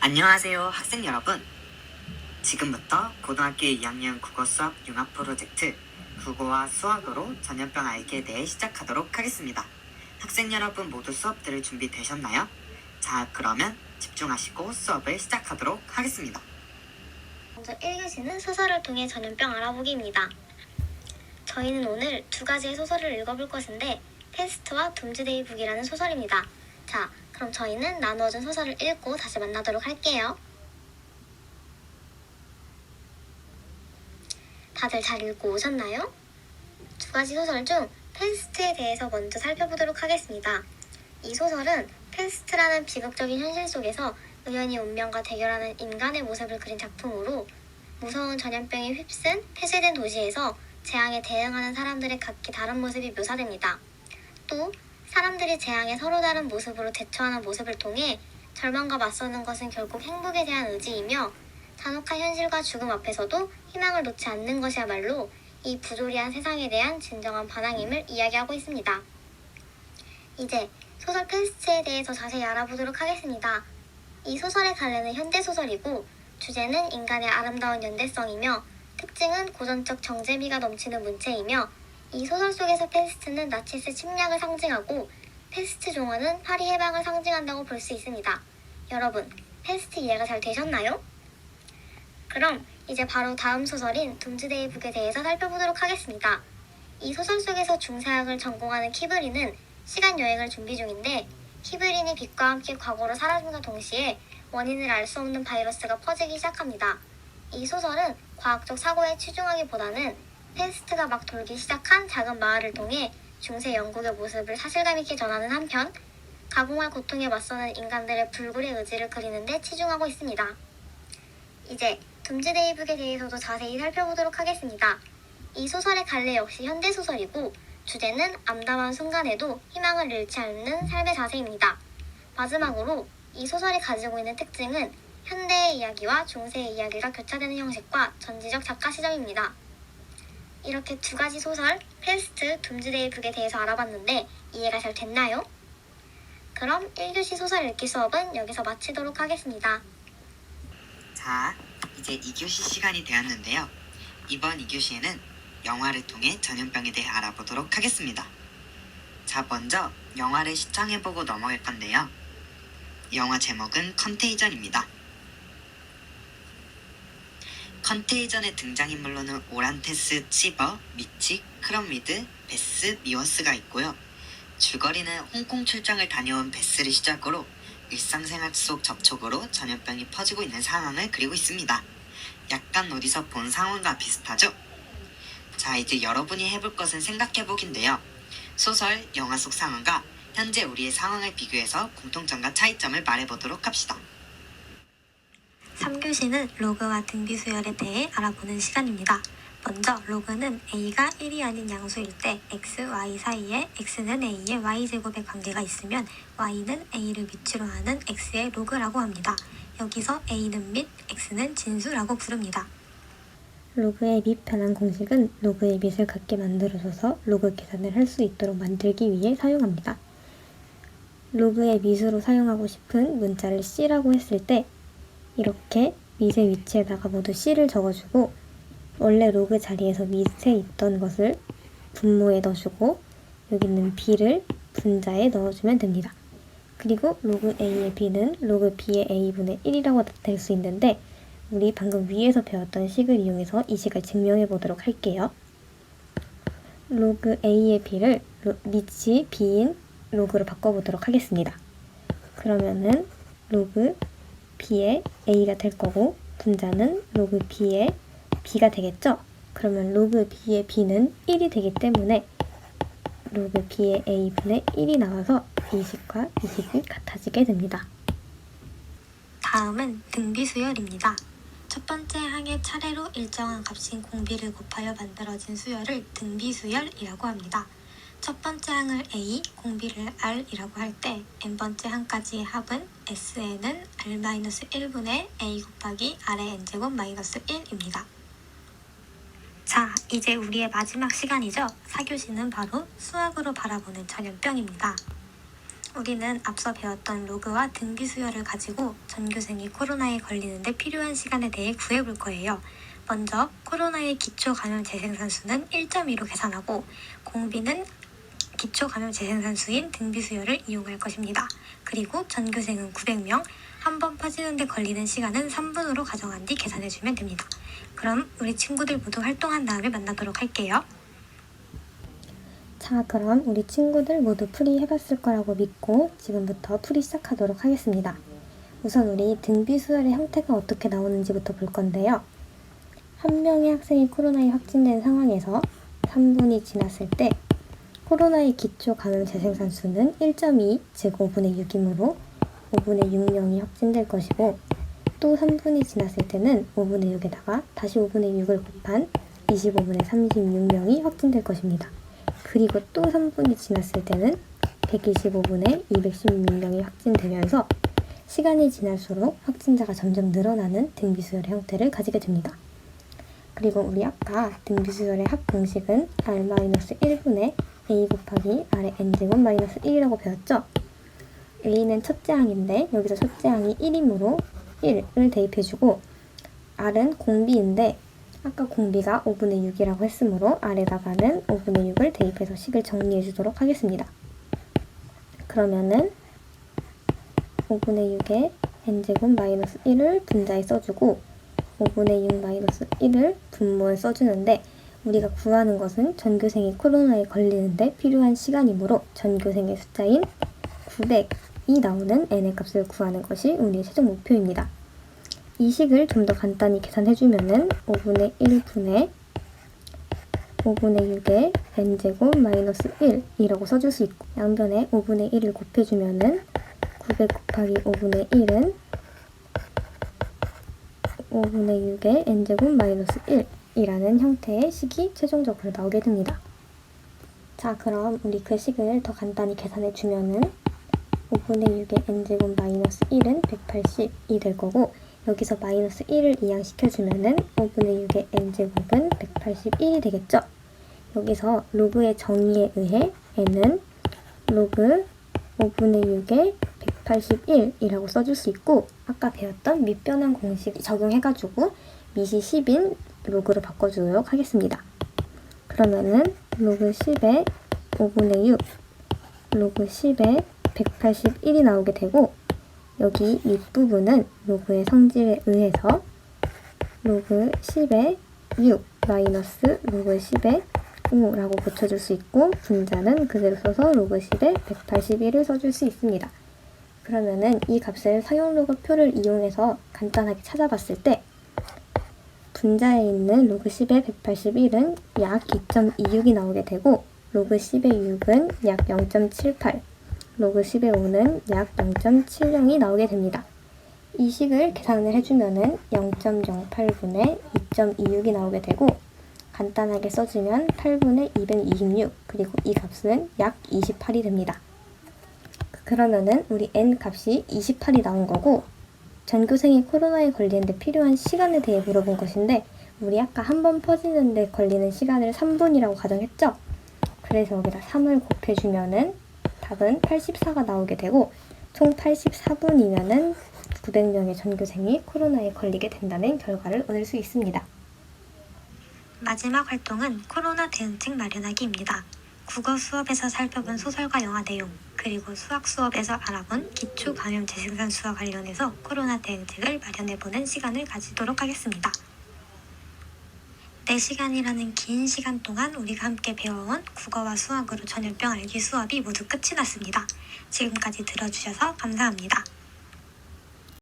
안녕하세요, 학생 여러분. 지금부터 고등학교 2학년 국어 수업 융합 프로젝트 국어와 수학으로 전염병 알기에 대해 시작하도록 하겠습니다. 학생 여러분 모두 수업들을 준비되셨나요? 자, 그러면 집중하시고 수업을 시작하도록 하겠습니다. 먼저 1교시는 소설을 통해 전염병 알아보기입니다. 저희는 오늘 두 가지의 소설을 읽어볼 것인데 페스트와 둠즈데이 북이라는 소설입니다. 자, 그럼 저희는 나누어진 소설을 읽고 다시 만나도록 할게요. 다들 잘 읽고 오셨나요? 두 가지 소설 중 페스트에 대해서 먼저 살펴보도록 하겠습니다. 이 소설은 페스트라는 비극적인 현실 속에서 우연히 운명과 대결하는 인간의 모습을 그린 작품으로 무서운 전염병에 휩쓴 폐쇄된 도시에서 재앙에 대응하는 사람들의 각기 다른 모습이 묘사됩니다. 또 사람들이 재앙에 서로 다른 모습으로 대처하는 모습을 통해 절망과 맞서는 것은 결국 행복에 대한 의지이며 잔혹한 현실과 죽음 앞에서도 희망을 놓지 않는 것이야말로 이 부조리한 세상에 대한 진정한 반항임을 이야기하고 있습니다. 이제 소설 페스트에 대해서 자세히 알아보도록 하겠습니다. 이 소설의 갈래는 현대소설이고 주제는 인간의 아름다운 연대성이며 특징은 고전적 정제미가 넘치는 문체이며 이 소설 속에서 페스트는 나치스 침략을 상징하고 페스트 종어는 파리 해방을 상징한다고 볼 수 있습니다. 여러분, 페스트 이해가 잘 되셨나요? 그럼 이제 바로 다음 소설인 둠즈데이 북에 대해서 살펴보도록 하겠습니다. 이 소설 속에서 중세학을 전공하는 키브리는 시간 여행을 준비 중인데 키브린이 빛과 함께 과거로 사라짐과 동시에 원인을 알 수 없는 바이러스가 퍼지기 시작합니다. 이 소설은 과학적 사고에 치중하기보다는 페스트가 막 돌기 시작한 작은 마을을 통해 중세 영국의 모습을 사실감 있게 전하는 한편 가공할 고통에 맞서는 인간들의 불굴의 의지를 그리는데 치중하고 있습니다. 이제 둠즈데이 북에 대해서도 자세히 살펴보도록 하겠습니다. 이 소설의 갈래 역시 현대소설이고 주제는 암담한 순간에도 희망을 잃지 않는 삶의 자세입니다. 마지막으로 이 소설이 가지고 있는 특징은 현대의 이야기와 중세의 이야기가 교차되는 형식과 전지적 작가 시점입니다. 이렇게 두 가지 소설, 페스트, 둠즈데이 북에 대해서 알아봤는데 이해가 잘 됐나요? 그럼 1교시 소설 읽기 수업은 여기서 마치도록 하겠습니다. 자, 이제 2교시 시간이 되었는데요. 이번 2교시에는 영화를 통해 전염병에 대해 알아보도록 하겠습니다. 자, 먼저 영화를 시청해보고 넘어갈 건데요. 영화 제목은 컨테이전입니다. 컨테 이전의 등장인물로는 오란테스, 치버, 미치, 크럼미드, 베스, 미워스가 있고요. 줄거리는 홍콩 출장을 다녀온 베스를 시작으로 일상생활 속 접촉으로 전염병이 퍼지고 있는 상황을 그리고 있습니다. 약간 어디서 본 상황과 비슷하죠? 자, 이제 여러분이 해볼 것은 생각해보기인데요. 소설, 영화 속 상황과 현재 우리의 상황을 비교해서 공통점과 차이점을 말해보도록 합시다. 3교시는 로그와 등비수열에 대해 알아보는 시간입니다. 먼저 로그는 a가 1이 아닌 양수일 때 x, y 사이에 x는 a의 y제곱의 관계가 있으면 y는 a를 밑으로 하는 x의 로그라고 합니다. 여기서 a는 밑, x는 진수라고 부릅니다. 로그의 밑 편한 공식은 로그의 밑을 같게 만들어줘서 로그 계산을 할 수 있도록 만들기 위해 사용합니다. 로그의 밑으로 사용하고 싶은 문자를 C라고 했을 때 이렇게 밑의 위치에다가 모두 C를 적어주고 원래 로그 자리에서 밑에 있던 것을 분모에 넣어주고 여기 있는 B를 분자에 넣어주면 됩니다. 그리고 로그 A의 B는 로그 B의 A분의 1이라고 나타낼 수 있는데 우리 방금 위에서 배웠던 식을 이용해서 이 식을 증명해 보도록 할게요. 로그 A의 B를 로, 밑이 B인 로그로 바꿔보도록 하겠습니다. 그러면은 로그 B의 A가 될 거고 분자는 로그 B의 B가 되겠죠? 그러면 로그 B의 B는 1이 되기 때문에 로그 B의 A분의 1이 나와서 이 식과 이 식이 같아지게 됩니다. 다음은 등비 수열입니다. 첫 번째 항의 차례로 일정한 값인 공비를 곱하여 만들어진 수열을 등비 수열이라고 합니다. 첫 번째 항을 a, 공비를 r이라고 할 때 n번째 항까지의 합은 sn은 r-1분의 a 곱하기 r의 n제곱 마이너스 1입니다. 자, 이제 우리의 마지막 시간이죠. 4교시는 바로 수학으로 바라보는 전염병입니다. 우리는 앞서 배웠던 로그와 등비 수열을 가지고 전교생이 코로나에 걸리는데 필요한 시간에 대해 구해볼 거예요. 먼저 코로나의 기초 감염 재생산 수는 1.2로 계산하고 공비는 기초 감염 재생산 수인 등비 수열을 이용할 것입니다. 그리고 전교생은 900명, 한 번 퍼지는데 걸리는 시간은 3분으로 가정한 뒤 계산해주면 됩니다. 그럼 우리 친구들 모두 활동한 다음에 만나도록 할게요. 자, 그럼 우리 친구들 모두 풀이 해봤을 거라고 믿고 지금부터 풀이 시작하도록 하겠습니다. 우선 우리 등비 수열의 형태가 어떻게 나오는지부터 볼 건데요. 한 명의 학생이 코로나에 확진된 상황에서 3분이 지났을 때 코로나의 기초 감염 재생산 수는 1.2, 즉 5분의 6이므로 5분의 6명이 확진될 것이고 또 3분이 지났을 때는 5분의 6에다가 다시 5분의 6을 곱한 25분의 36명이 확진될 것입니다. 그리고 또 3분이 지났을 때는 125분의 216명이 확진되면서 시간이 지날수록 확진자가 점점 늘어나는 등비수열의 형태를 가지게 됩니다. 그리고 우리 아까 등비수열의 합 공식은 r-1분의 a 곱하기 r의 n제곱 마이너스 1이라고 배웠죠? a는 첫째 항인데 여기서 첫째 항이 1이므로 1을 대입해주고 r은 공비인데 아까 공비가 5분의 6이라고 했으므로 아래다가는 5분의 6을 대입해서 식을 정리해 주도록 하겠습니다. 그러면은 5분의 6에 n제곱 마이너스 1을 분자에 써주고 5분의 6 마이너스 1을 분모에 써주는데 우리가 구하는 것은 전교생이 코로나에 걸리는데 필요한 시간이므로 전교생의 숫자인 900이 나오는 n의 값을 구하는 것이 우리의 최종 목표입니다. 이 식을 좀 더 간단히 계산해주면은 5분의 1분의 5분의 6의 n제곱 마이너스 1이라고 써줄 수 있고 양변에 5분의 1을 곱해주면은 900 곱하기 5분의 1은 5분의 6의 n제곱 마이너스 1 이라는 형태의 식이 최종적으로 나오게 됩니다. 자 그럼 우리 그 식을 더 간단히 계산해 주면은 5분의 6의 n제곱 마이너스 1은 180이 될 거고 여기서 마이너스 1을 이항시켜주면은 5분의 6의 n제곱은 181이 되겠죠? 여기서 로그의 정의에 의해 n은 로그 5분의 6의 181이라고 써줄 수 있고 아까 배웠던 밑변환 공식 적용해가지고 밑이 10인 로그로 바꿔주도록 하겠습니다. 그러면은 로그 10의 5분의 6 로그 10의 181이 나오게 되고 여기 윗부분은 로그의 성질에 의해서 로그 10의 6 마이너스 로그 10의 5라고 고쳐줄 수 있고 분자는 그대로 써서 로그 10의 181을 써줄 수 있습니다. 그러면은 이 값을 사용 로그 표를 이용해서 간단하게 찾아봤을 때 분자에 있는 로그 10의 181은 약 2.26이 나오게 되고 로그 10의 6은 약 0.78, 로그 10의 5는 약 0.70이 나오게 됩니다. 이 식을 계산을 해주면은 0.08분의 2.26이 나오게 되고 간단하게 써주면 8분의 226 그리고 이 값은 약 28이 됩니다. 그러면은 우리 n 값이 28이 나온 거고 전교생이 코로나에 걸리는데 필요한 시간에 대해 물어본 것인데 우리 아까 한 번 퍼지는데 걸리는 시간을 3분이라고 가정했죠? 그래서 여기다 3을 곱해주면은 답은 84가 나오게 되고 총 84분이면은 900명의 전교생이 코로나에 걸리게 된다는 결과를 얻을 수 있습니다. 마지막 활동은 코로나 대응책 마련하기입니다. 국어 수업에서 살펴본 소설과 영화 내용, 그리고 수학 수업에서 알아본 기초 감염 재생산 수와 관련해서 코로나 대응책을 마련해보는 시간을 가지도록 하겠습니다. 4시간이라는 긴 시간 동안 우리가 함께 배워온 국어와 수학으로 전염병 알기 수업이 모두 끝이 났습니다. 지금까지 들어주셔서 감사합니다.